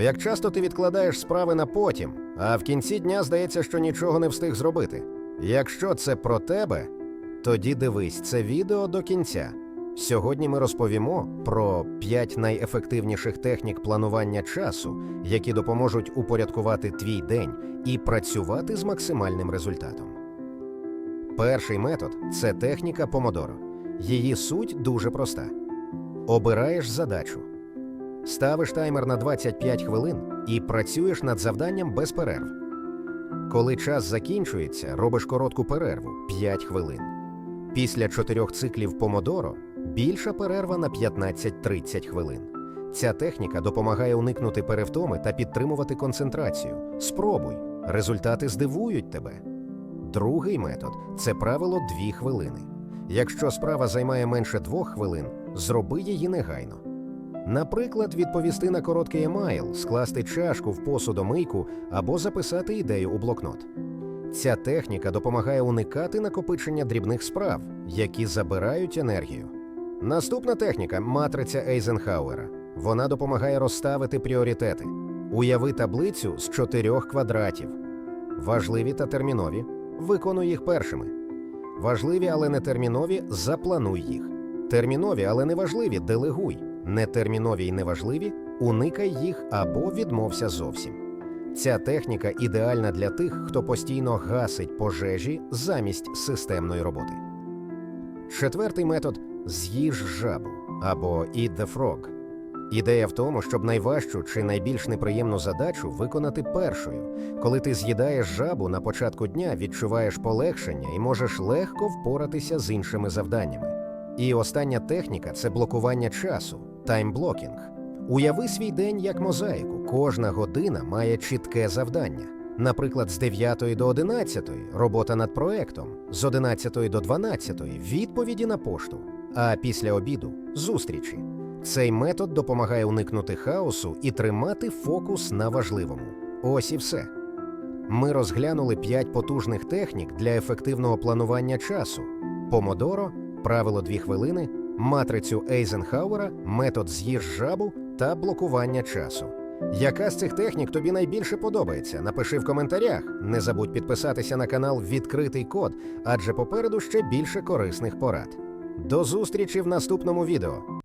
Як часто ти відкладаєш справи на потім, а в кінці дня здається, що нічого не встиг зробити. Якщо це про тебе, тоді дивись це відео до кінця. Сьогодні ми розповімо про 5 найефективніших технік планування часу, які допоможуть упорядкувати твій день і працювати з максимальним результатом. Перший метод це техніка помодоро. Її суть дуже проста: обираєш задачу, ставиш таймер на 25 хвилин і працюєш над завданням без перерв. Коли час закінчується, робиш коротку перерву 5 хвилин. Після чотирьох циклів помодоро більша перерва на 15-30 хвилин. Ця техніка допомагає уникнути перевтоми та підтримувати концентрацію. Спробуй, результати здивують тебе. Другий метод це правило 2 хвилини. Якщо справа займає менше 2 хвилин, зроби її негайно. Наприклад, відповісти на короткий емайл, скласти чашку в посудомийку або записати ідею у блокнот. Ця техніка допомагає уникати накопичення дрібних справ, які забирають енергію. Наступна техніка матриця Ейзенхауера. Вона допомагає розставити пріоритети. Уяви таблицю з чотирьох квадратів. Важливі та термінові. Виконуй їх першими. Важливі, але не термінові, заплануй їх. Термінові, але не важливі, делегуй. Нетермінові й неважливі, уникай їх або відмовся зовсім. Ця техніка ідеальна для тих, хто постійно гасить пожежі замість системної роботи. Четвертий метод з'їж жабу або «eat the frog». Ідея в тому, щоб найважчу чи найбільш неприємну задачу виконати першою. Коли ти з'їдаєш жабу на початку дня, відчуваєш полегшення і можеш легко впоратися з іншими завданнями. І остання техніка це блокування часу таймблокінг. Уяви свій день як мозаїку. Кожна година має чітке завдання. Наприклад, з 9 до 11 робота над проектом, з 11 до 12 відповіді на пошту, а після обіду зустрічі. Цей метод допомагає уникнути хаосу і тримати фокус на важливому. Ось і все. Ми розглянули 5 потужних технік для ефективного планування часу: помодоро, правило 2 хвилини, матрицю Ейзенхауера, метод з'їж жабу та блокування часу. Яка з цих технік тобі найбільше подобається? Напиши в коментарях. Не забудь підписатися на канал Відкритий Код, адже попереду ще більше корисних порад. До зустрічі в наступному відео.